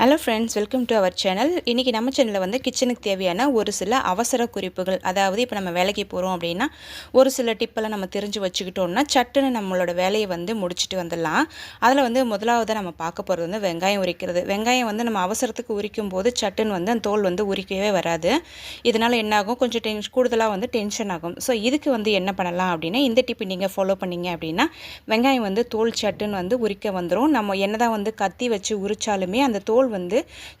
Hello friends welcome to our channel இன்றைக்கி நம்ம சேனலில் வந்து கிச்சனுக்கு தேவையான ஒரு சில அவசர குறிப்புகள் அதாவது இப்போ நம்ம வேலைக்கு போகிறோம் அப்படின்னா ஒரு சில டிப்பெல்லாம் நம்ம தெரிஞ்சு வச்சுக்கிட்டோம்னா சட்டுன்னு நம்மளோட வேலையை வந்து முடிச்சுட்டு வந்துடலாம். அதில் வந்து முதலாவது நம்ம பார்க்க போகிறது வந்து வெங்காயம் உரிக்கிறது. வெங்காயம் வந்து நம்ம அவசரத்துக்கு உரிக்கும் போது சட்டுன்னு வந்து அந்த தோல் வந்து உரிக்கவே வராது. இதனால் என்ன ஆகும் கொஞ்சம் டென்ஷ் கூடுதலாக வந்து டென்ஷன் ஆகும். ஸோ இதுக்கு வந்து என்ன பண்ணலாம் அப்படின்னா இந்த டிப் நீங்கள் ஃபாலோ பண்ணீங்க அப்படின்னா வெங்காயம் வந்து தோல் சட்டுன்னு வந்து உரிக்க வந்துடும் நம்ம என்னதான் வந்து கத்தி வச்சு உரிச்சாலுமே அந்த தோல் வந்து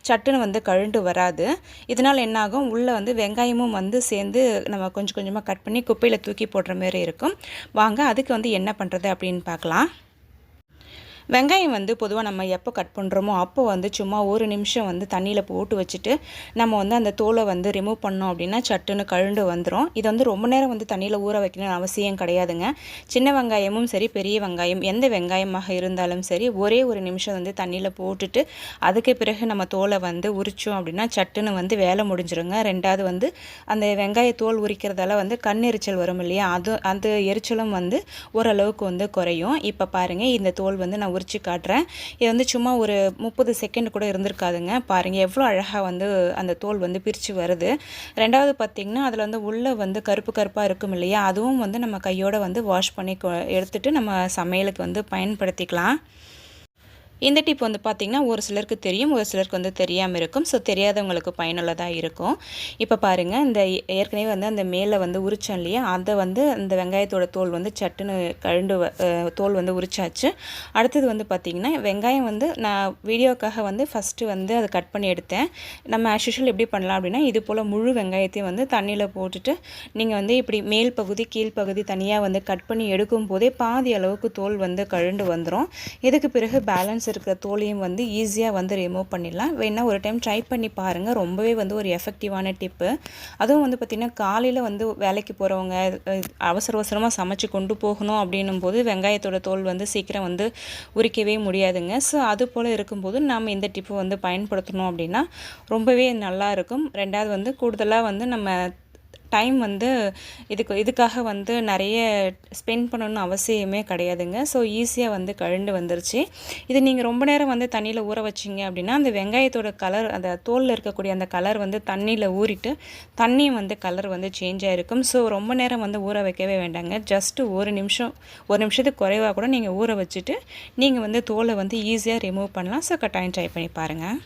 சட்டுன்னு வந்து கழுண்டு வராது. இதனால் என்னாகும்? உள்ளே வந்து வெங்காயமும் வந்து சேர்ந்து நம்ம கொஞ்சம் கொஞ்சமாக கட் பண்ணி குப்பையில் தூக்கி போடுற மாதிரி இருக்கும். வாங்க அதுக்கு வந்து என்ன பண்ணுறது அப்படின்னு பார்க்கலாம். வெங்காயம் வந்து பொதுவாக நம்ம எப்போ கட் பண்ணுறோமோ அப்போ வந்து சும்மா ஒரு நிமிஷம் வந்து தண்ணியில் போட்டு வச்சுட்டு நம்ம வந்து அந்த தோலை வந்து ரிமூவ் பண்ணோம் அப்படின்னா சட்டுன்னு கழுண்டு வந்துடும் இது வந்து ரொம்ப நேரம் வந்து தண்ணியில் ஊற வைக்கணும்னு அவசியம் கிடையாதுங்க. சின்ன வெங்காயமும் சரி பெரிய வெங்காயம் எந்த வெங்காயமாக இருந்தாலும் சரி ஒரே ஒரு நிமிஷம் வந்து தண்ணியில் போட்டுட்டு அதுக்கு பிறகு நம்ம தோலை வந்து உரித்தோம் அப்படின்னா சட்டுன்னு வந்து வேலை முடிஞ்சிருங்க. ரெண்டாவது வந்து அந்த வெங்காய தோல் உரிக்கிறதால வந்து கண் எரிச்சல் வரும் இல்லையா? அது அந்த எரிச்சலும் வந்து ஓரளவுக்கு வந்து குறையும். இப்போ பாருங்கள் இந்த தோல் வந்து நான் உரிச்சு காட்டுறேன். இது வந்து சும்மா ஒரு முப்பது செகண்ட் கூட இருந்திருக்காதுங்க. பாருங்கள் எவ்வளோ அழகாக வந்து அந்த தோல் வந்து பிரித்து வருது. ரெண்டாவது பார்த்திங்கன்னா அதில் வந்து உள்ளே வந்து கருப்பு கருப்பாக இருக்கும் இல்லையா? அதுவும் வந்து நம்ம கையோடு வந்து வாஷ் பண்ணி எடுத்துகிட்டு நம்ம சமையலுக்கு வந்து பயன்படுத்திக்கலாம். இந்த டிப் வந்து பார்த்திங்கன்னா ஒரு சிலருக்கு தெரியும் ஒரு சிலருக்கு வந்து தெரியாமல் இருக்கும். ஸோ தெரியாதவங்களுக்கு பயனுள்ளதாக இருக்கும். இப்போ பாருங்கள் இந்த ஏற்கனவே வந்து அந்த மேலே வந்து உரிச்சோம் இல்லையா? அதை வந்து அந்த வெங்காயத்தோட தோல் வந்து சட்டுன்னு கழுண்டு தோல் வந்து உரிச்சாச்சு. அடுத்தது வந்து பார்த்திங்கன்னா வெங்காயம் வந்து நான் வீடியோக்காக வந்து ஃபஸ்ட்டு வந்து அதை கட் பண்ணி எடுத்தேன். நம்ம ஆஷ்யூஷுவல் எப்படி பண்ணலாம் அப்படின்னா இது போல் முழு வெங்காயத்தையும் வந்து தண்ணியில் போட்டுட்டு நீங்கள் வந்து இப்படி மேல் பகுதி கீழ்ப்பகுதி தனியாக வந்து கட் பண்ணி எடுக்கும் போதே பாதி அளவுக்கு தோல் வந்து கழுண்டு வந்துடும் இதுக்கு பிறகு பேலன்ஸ் இருக்கிற தோலையும் வந்து ஈஸியாக வந்து ரிமூவ் பண்ணிடலாம். வேணால் ஒரு டைம் ட்ரை பண்ணி பாருங்கள் ரொம்பவே வந்து ஒரு எஃபெக்டிவான டிப்பு அதுவும் வந்து பார்த்திங்கன்னா காலையில் வந்து வேலைக்கு போகிறவங்க அவசர அவசரமாக சமைச்சு கொண்டு போகணும் அப்படின்னும் போது வெங்காயத்தோட தோல் வந்து சீக்கிரம் வந்து உரிக்கவே முடியாதுங்க. ஸோ அது போல் இருக்கும்போது நாம் இந்த டிப்பு வந்து பயன்படுத்தணும் அப்படின்னா ரொம்பவே நல்லா இருக்கும். ரெண்டாவது வந்து கூடுதலாக வந்து நம்ம டைம் வந்து இதுக்கு இதுக்காக வந்து நிறைய ஸ்பெண்ட் பண்ணணும்னு அவசியமே கிடையாதுங்க. ஸோ ஈஸியாக வந்து கழுண்டு வந்துருச்சு. இது நீங்கள் ரொம்ப நேரம் வந்து தண்ணியில் ஊற வச்சிங்க அப்படின்னா அந்த வெங்காயத்தோட கலர் அந்த தோலில் இருக்கக்கூடிய அந்த கலர் வந்து தண்ணியில் ஊறிட்டு தண்ணி வந்து கலர் வந்து சேஞ்ச் ஆகிருக்கும் ஸோ ரொம்ப நேரம் வந்து ஊற வைக்கவே வேண்டாங்க. ஜஸ்ட்டு ஒரு நிமிஷம் ஒரு நிமிஷத்துக்கு குறைவாக கூட நீங்கள் ஊற வச்சுட்டு நீங்கள் வந்து தோலை வந்து ஈஸியாக ரிமூவ் பண்ணலாம். ஸோ கட்டாயம் ட்ரை பண்ணி பாருங்கள்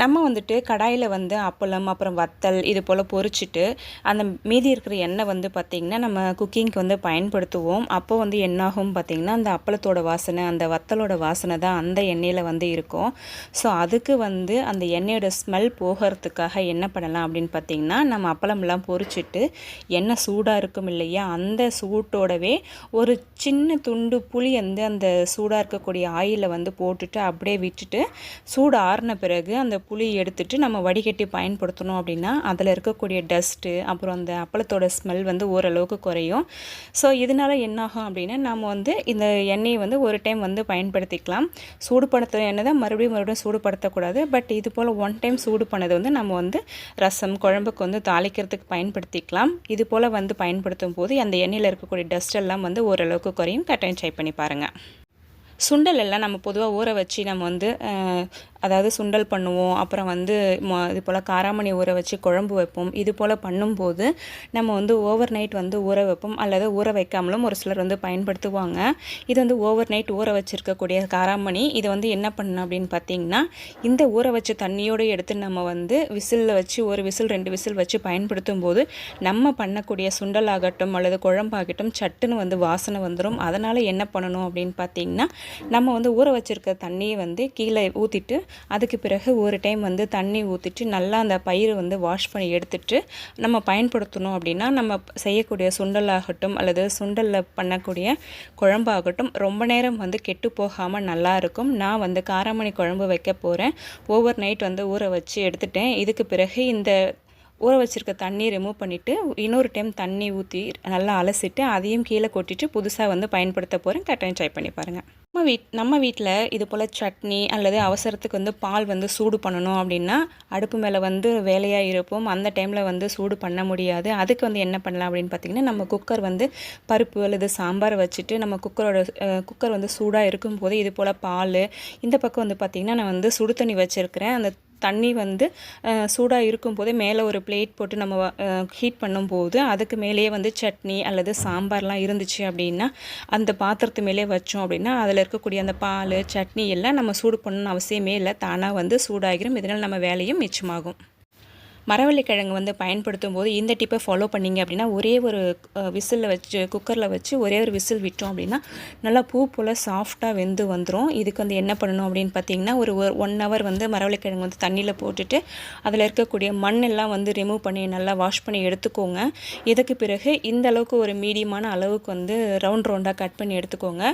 நம்ம வந்துட்டு கடாயில் வந்து அப்பளம் அப்புறம் வத்தல் இது போல் பொறிச்சிட்டு அந்த மீதி இருக்கிற எண்ணெய் வந்து பார்த்திங்கன்னா நம்ம குக்கிங்க்கு வந்து பயன்படுத்துவோம். அப்போ வந்து என்னாகும் பார்த்திங்கன்னா அந்த அப்பளத்தோட வாசனை அந்த வத்தலோட வாசனை தான் அந்த எண்ணெயில் வந்து இருக்கும். ஸோ அதுக்கு வந்து அந்த எண்ணெயோட ஸ்மெல் போகிறதுக்காக என்ன பண்ணலாம் அப்படின்னு பார்த்திங்கன்னா நம்ம அப்பளம்லாம் பொறிச்சிட்டு எண்ணெய் சூடாக இருக்கும் இல்லையா? அந்த சூட்டோடவே ஒரு சின்ன துண்டு புளி வந்து அந்த சூடாக இருக்கக்கூடிய ஆயிலை வந்து போட்டுட்டு அப்படியே விட்டுட்டு சூடு ஆறின பிறகு அந்த புளி எடுத்துட்டு நம்ம வடிகட்டி பயன்படுத்தணும் அப்படின்னா அதில் இருக்கக்கூடிய டஸ்ட்டு அப்புறம் அந்த அப்பளத்தோட ஸ்மெல் வந்து ஓரளவுக்கு குறையும். ஸோ இதனால் என்னாகும் அப்படின்னா நம்ம வந்து இந்த எண்ணெயை வந்து ஒரு டைம் வந்து பயன்படுத்திக்கலாம். சூடுபடுத்துகிற எண்ணெய் தான் மறுபடியும் மறுபடியும் சூடுபடுத்தக்கூடாது பட் இது போல் ஒன் டைம் சூடு பண்ணது வந்து நம்ம வந்து ரசம் குழம்புக்கு வந்து தாளிக்கிறதுக்கு பயன்படுத்திக்கலாம். இது போல் வந்து பயன்படுத்தும் போது அந்த எண்ணெயில் இருக்கக்கூடிய டஸ்ட் எல்லாம் வந்து ஓரளவுக்கு குறையும். கட்டாயம் ட்ரை பண்ணி பாருங்கள் சுண்டல் எல்லாம் நம்ம பொதுவாக ஊற வச்சு நம்ம வந்து அதாவது சுண்டல் பண்ணுவோம். அப்புறம் வந்து இது போல் காராமணி ஊற வச்சு குழம்பு வைப்போம். இது போல் பண்ணும்போது நம்ம வந்து ஓவர் நைட் வந்து ஊற வைப்போம். அல்லது ஊற வைக்காமலும் ஒரு சிலர் வந்து பயன்படுத்துவாங்க. இது வந்து ஓவர் நைட் ஊற வச்சுருக்கக்கூடிய காராமணி. இது வந்து என்ன பண்ணணும் அப்படின்னு பார்த்தீங்கன்னா இந்த ஊற வச்ச தண்ணியோடு எடுத்து நம்ம வந்து விசிலில் வச்சு ஒரு விசில் ரெண்டு விசில் வச்சு பயன்படுத்தும் போது நம்ம பண்ணக்கூடிய சுண்டல் ஆகட்டும் அல்லது குழம்பாகட்டும் சட்டுன்னு வந்து வாசனை வந்துடும் அதனால் என்ன பண்ணணும் அப்படின்னு பார்த்தீங்கன்னா நம்ம வந்து ஊற வச்சுருக்க தண்ணியை வந்து கீழே ஊற்றிட்டு அதுக்கு பிறகு ஒரு டைம் வந்து தண்ணி ஊற்றிட்டு நல்லா அந்த பயிரை வந்து வாஷ் பண்ணி எடுத்துட்டு நம்ம பயன்படுத்தணும் அப்படின்னா நம்ம செய்யக்கூடிய சுண்டலாகட்டும் அல்லது சுண்டலில் பண்ணக்கூடிய குழம்பாகட்டும் ரொம்ப நேரம் வந்து கெட்டு போகாமல் நல்லாயிருக்கும் நான் வந்து காராமணி குழம்பு வைக்க போகிறேன் ஓவர் நைட் வந்து ஊற வச்சு எடுத்துட்டேன். இதுக்கு பிறகு இந்த ஊற வச்சுருக்க தண்ணி ரிமூவ் பண்ணிவிட்டு இன்னொரு டைம் தண்ணி ஊற்றி நல்லா அலசிட்டு அதையும் கீழே கொட்டிட்டு புதுசாக வந்து பயன்படுத்த போகிறேன் கட்டாயம் ட்ரை பண்ணி பாருங்கள் நம்ம வீட் நம்ம வீட்டில் இது போல் சட்னி அல்லது அவசரத்துக்கு வந்து பால் வந்து சூடு பண்ணணும் அப்படின்னா அடுப்பு மேலே வந்து வேலையாக இருப்போம். அந்த டைமில் வந்து சூடு பண்ண முடியாது. அதுக்கு வந்து என்ன பண்ணலாம் அப்படின்னு பார்த்திங்கன்னா நம்ம குக்கர் வந்து பருப்பு அல்லது சாம்பார் வச்சுட்டு நம்ம குக்கரோட குக்கர் வந்து சூடாக இருக்கும்போது இது போல் பால் இந்த பக்கம் வந்து பார்த்திங்கன்னா நான் வந்து சுடு தண்ணி வச்சுருக்கிறேன். அந்த தண்ணி வந்து சூடாக இருக்கும் போதே மேலே ஒரு பிளேட் போட்டு நம்ம ஹீட் பண்ணும்போது அதுக்கு மேலேயே வந்து சட்னி அல்லது சாம்பார்லாம் இருந்துச்சு அப்படின்னா அந்த பாத்திரத்து மேலே வச்சோம் அப்படின்னா அதில் இருக்கக்கூடிய அந்த பால் சட்னி எல்லாம் நம்ம சூடு பண்ணணும்னு அவசியமே இல்லை. தானாக வந்து சூடாகிரும். இதனால் நம்ம வேலையும் மிச்சமாகும். மரவள்ளிக்கிழங்கு வந்து பயன்படுத்தும் போது இந்த டிப்பை ஃபாலோ பண்ணிங்க அப்படின்னா ஒரே ஒரு விசிலில் வச்சு குக்கரில் வச்சு ஒரே ஒரு விசில் விட்டோம் அப்படின்னா நல்லா பூ போல் சாஃப்டாக வெந்து வந்துடும் இதுக்கு வந்து என்ன பண்ணணும் அப்படின்னு பார்த்தீங்கன்னா ஒரு ஒன் ஹவர் வந்து மரவள்ளிக்கிழங்கு வந்து தண்ணியில் போட்டுட்டு அதில் இருக்கக்கூடிய மண்ணெல்லாம் வந்து ரிமூவ் பண்ணி நல்லா வாஷ் பண்ணி எடுத்துக்கோங்க. இதுக்கு பிறகு இந்த அளவுக்கு ஒரு மீடியமான அளவுக்கு வந்து ரவுண்ட் ரவுண்டாக கட் பண்ணி எடுத்துக்கோங்க.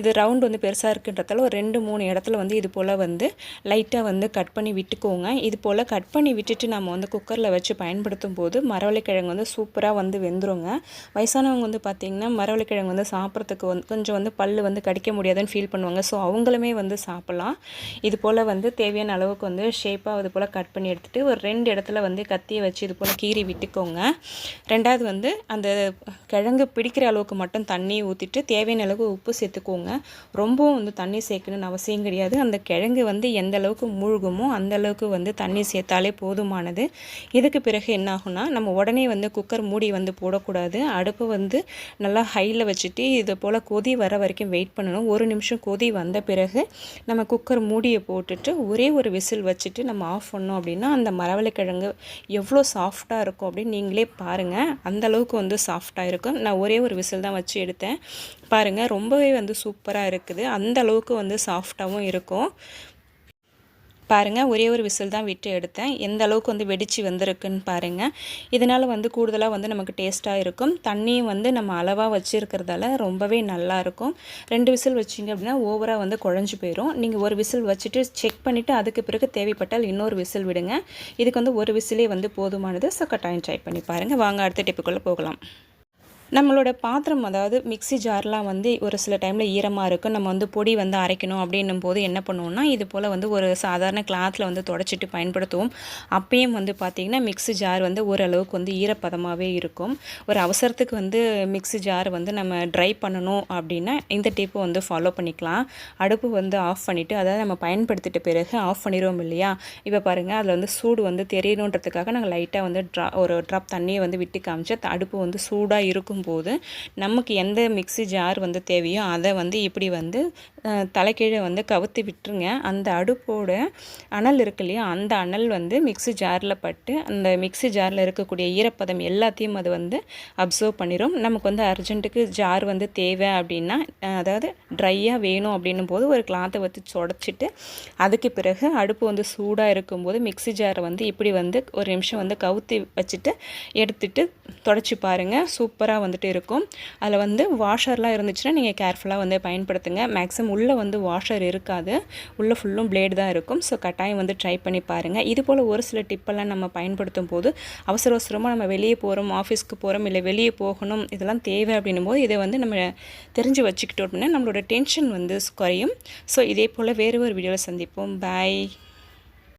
இது ரவுண்ட் வந்து பெருசாக இருக்குன்றதால ஒரு ரெண்டு மூணு இடத்துல வந்து இது போல் வந்து லைட்டாக வந்து கட் பண்ணி விட்டுக்கோங்க. இது போல் கட் பண்ணி விட்டுட்டு நம்ம வந்து குக்கரில் வச்சு பயன்படுத்தும் போது மரவள்ளிக்கிழங்கு வந்து சூப்பராக வந்து வெந்துருங்க. வயசானவங்க வந்து பார்த்திங்கன்னா மரவள்ளிக்கிழங்கு வந்து சாப்பிட்றதுக்கு வந்து கொஞ்சம் வந்து பல் வந்து கடிக்க முடியாதுன்னு ஃபீல் பண்ணுவாங்க. ஸோ அவங்களுமே வந்து சாப்பிட்லாம். இது போல் வந்து தேவையான அளவுக்கு வந்து ஷேப்பாக இது போல் கட் பண்ணி எடுத்துகிட்டு ஒரு ரெண்டு இடத்துல வந்து கத்தியை வச்சு இது போல் கீறி விட்டுக்கோங்க. ரெண்டாவது வந்து அந்த கிழங்கு பிடிக்கிற அளவுக்கு மட்டும் தண்ணி ஊற்றிட்டு தேவையான அளவுக்கு உப்பு சேர்த்துக்கோங்க. ரொம்பவும் வந்து தண்ணி சேர்க்கணும்னு அவசியம் கிடையாது. அந்த கிழங்கு வந்து எந்த அளவுக்கு மூழ்குமோ அந்த அளவுக்கு வந்து தண்ணி சேர்த்தாலே போதுமானது. இதுக்கு பிறகு என்ன ஆகும்னா நம்ம உடனே வந்து குக்கர் மூடி வந்து போடக்கூடாது. அடுப்பு வந்து நல்லா ஹையில் வச்சுட்டு இது போல் கொதி வர வரைக்கும் வெயிட் பண்ணணும். ஒரு நிமிஷம் கொதி வந்த பிறகு நம்ம குக்கர் மூடியை போட்டுட்டு ஒரே ஒரு விசில் வச்சுட்டு நம்ம ஆஃப் பண்ணோம் அப்படின்னா அந்த மரவள்ளிக்கிழங்கு எவ்வளோ சாஃப்டாக இருக்கும் அப்படின்னு நீங்களே பாருங்கள் அந்தளவுக்கு வந்து சாஃப்டாக இருக்கும். நான் ஒரே ஒரு விசில் தான் வச்சு எடுத்தேன். பாருங்கள் ரொம்பவே வந்து சூப்பராக இருக்குது. அந்த அளவுக்கு வந்து சாஃப்டாகவும் இருக்கும். பாருங்கள் ஒரே ஒரு விசில் தான் விட்டு எடுத்தேன். எந்த அளவுக்கு வந்து வெடித்து வந்திருக்குன்னு பாருங்கள் இதனால் வந்து கூடுதலாக வந்து நமக்கு டேஸ்ட்டாக இருக்கும். தண்ணியும் வந்து நம்ம அளவாக வச்சுருக்கிறதால ரொம்பவே நல்லாயிருக்கும் ரெண்டு விசில் வச்சிங்க அப்படின்னா ஓவராக வந்து குழஞ்சி போயிடும் நீங்கள் ஒரு விசில் வச்சுட்டு செக் பண்ணிவிட்டு அதுக்கு பிறகு தேவைப்பட்டால் இன்னொரு விசில் விடுங்க. இதுக்கு வந்து ஒரு விசிலே வந்து போதுமானது. ஸோ கட்டாயம் ட்ரை பண்ணி பாருங்கள் வாங்க அடுத்த டிப்புக்குள்ளே போகலாம். நம்மளோட பாத்திரம் அதாவது மிக்சி ஜார்லாம் வந்து ஒரு சில டைமில் ஈரமாக இருக்கும். நம்ம வந்து பொடி வந்து அரைக்கணும் அப்படின்னும் போது என்ன பண்ணுவோம்னா இது போல் வந்து ஒரு சாதாரண கிளாத்தில் வந்து தொடச்சிட்டு பயன்படுத்துவோம். அப்பயும் வந்து பார்த்திங்கன்னா மிக்சி ஜார் வந்து ஓரளவுக்கு வந்து ஈரப்பதமாகவே இருக்கும். ஒரு அவசரத்துக்கு வந்து மிக்சி ஜார் வந்து நம்ம ட்ரை பண்ணணும் அப்படின்னா இந்த டிப்பு வந்து ஃபாலோ பண்ணிக்கலாம். அடுப்பு வந்து ஆஃப் பண்ணிவிட்டு அதாவது நம்ம பயன்படுத்திட்ட பிறகு ஆஃப் பண்ணிடுவோம் இல்லையா? இப்போ பாருங்கள் அதில் வந்து சூடு வந்து தெரியணுன்றதுக்காக நாங்கள் லைட்டாக வந்து ட்ரா ஒரு ட்ராப் தண்ணியை வந்து விட்டு காமிச்சு அடுப்பு வந்து சூடாக இருக்கும் போது நமக்கு எந்த மிக்சி ஜார் வந்து தேவையோ அதை வந்து இப்படி வந்து தலைக்கீழே வந்து கவுத்து விட்டுருங்க. அந்த அடுப்போட அனல் இருக்கு இல்லையா அந்த அனல் வந்து மிக்சி ஜாரில் பட்டு அந்த மிக்சி ஜாரில் இருக்கக்கூடிய ஈரப்பதம் எல்லாத்தையும் அது வந்து அப்சர்வ் பண்ணிடும் நமக்கு வந்து அர்ஜென்ட்டுக்கு ஜார் வந்து தேவை அப்படின்னா அதாவது ட்ரையாக வேணும் அப்படின்னும் போது ஒரு கிளாத்தை வச்சு தொடச்சிட்டு அதுக்கு பிறகு அடுப்பு வந்து சூடாக இருக்கும்போது மிக்சி ஜாரை வந்து இப்படி வந்து ஒரு நிமிஷம் வந்து கவுத்தி வச்சுட்டு எடுத்துட்டு தொடச்சி பாருங்கள் சூப்பராக வந்து வந்துட்டு இருக்கும். அதில் வந்து வாஷர்லாம் இருந்துச்சுன்னா நீங்கள் கேர்ஃபுல்லாக வந்து பயன்படுத்துங்க. மேக்ஸிமம் உள்ளே வந்து வாஷர் இருக்காது. உள்ளே ஃபுல்லும் பிளேடு தான் இருக்கும். ஸோ கட்டாயம் வந்து ட்ரை பண்ணி பாருங்கள் இது போல் ஒரு சில டிப்பெல்லாம் நம்ம பயன்படுத்தும் போது அவசர அவசரமாக நம்ம வெளியே போகிறோம் ஆஃபீஸ்க்கு போகிறோம் இல்லை வெளியே போகணும் இதெல்லாம் தேவை அப்படின்னும் போது இதை வந்து நம்ம தெரிஞ்சு வச்சுக்கிட்டோம் அப்படின்னா நம்மளோட டென்ஷன் வந்து குறையும். ஸோ இதே போல் வேறு ஒரு வீடியோவில் சந்திப்போம். பாய்